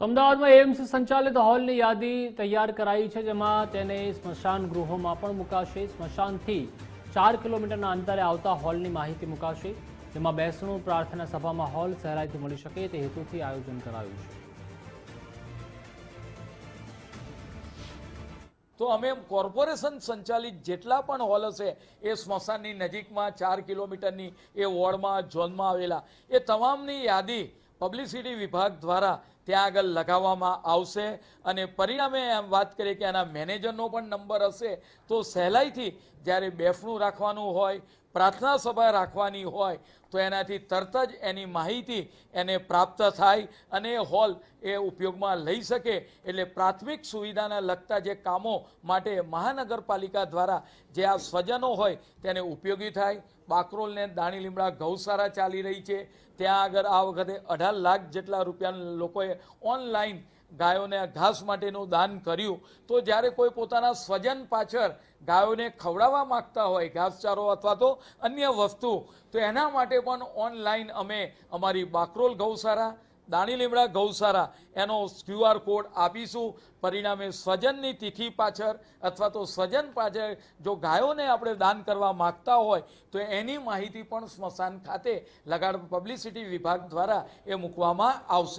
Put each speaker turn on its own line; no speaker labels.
અમદાવાદમાં એમ્સ સંચાલિત હોલની યાદી તૈયાર કરાઈ છે, જેમાં તેને સ્મશાન ગૃહોમાં પણ મુકાશે. સ્મશાનથી ચાર કિલોમીટરના અંતરે આવતા હોલની માહિતી મુકાશે, જેમાં બેસણું પ્રાર્થના સભામાં હોલ સહેલાઈથી મળી શકે તે હેતુથી આયોજન કરાયું છે.
તો અમે કોર્પોરેશન સંચાલિત જેટલા પણ હોલ હશે, એ સ્મશાનની નજીકમાં ચાર કિલોમીટરની એ વોર્ડમાં, ઝોનમાં આવેલા, એ તમામની યાદી પબ્લિસિટી વિભાગ દ્વારા ત્યાં આગળ લગાવવામાં આવશે. અને પરિણામે એમ વાત કરીએ કે આના મેનેજરનો પણ નંબર હશે. તો સહેલાઈથી જ્યારે બેફણું રાખવાનું હોય પ્રાર્થના સભા રાખવાની હોય તો એનાથી તરત જ એની માહિતી એને પ્રાપ્ત થાય અને હોલ એ ઉપયોગમાં લઈ શકે. એટલે પ્રાથમિક સુવિધાને લગતા જે કામો માટે મહાનગરપાલિકા દ્વારા જે આ સ્વજનો હોય તેને ઉપયોગી થાય. બાકરોલને દાણી લીમડા ગૌશાળા ચાલી રહી છે. ત્યાં આગળ આ વખતે અઢાર લાખ જેટલા રૂપિયા લોકોએ ઓનલાઈન ગાયોને ઘાસ માટેનું દાન કર્યું, તો જ્યારે કોઈ પોતાના સ્વજન પાછળ ગાયોને ખવડાવવા માંગતા હોય, ઘાસચારો અથવા તો અન્ય વસ્તુ, તો એના માટે પણ ઓનલાઈન અમે અમારી બાકરોલ ગૌશાળા દાણી લીમડા ગૌશાળા, એનો ક્યુઆર કોડ આપીશું. પરિણામે સ્વજનની તિથિ પાછળ અથવા તો સ્વજન પાછળ જો ગાયોને આપણે દાન કરવા માગતા હોય, તો એની માહિતી પણ સ્મશાન ખાતે લગાડ પબ્લિસિટી વિભાગ દ્વારા એ મૂકવામાં આવશે.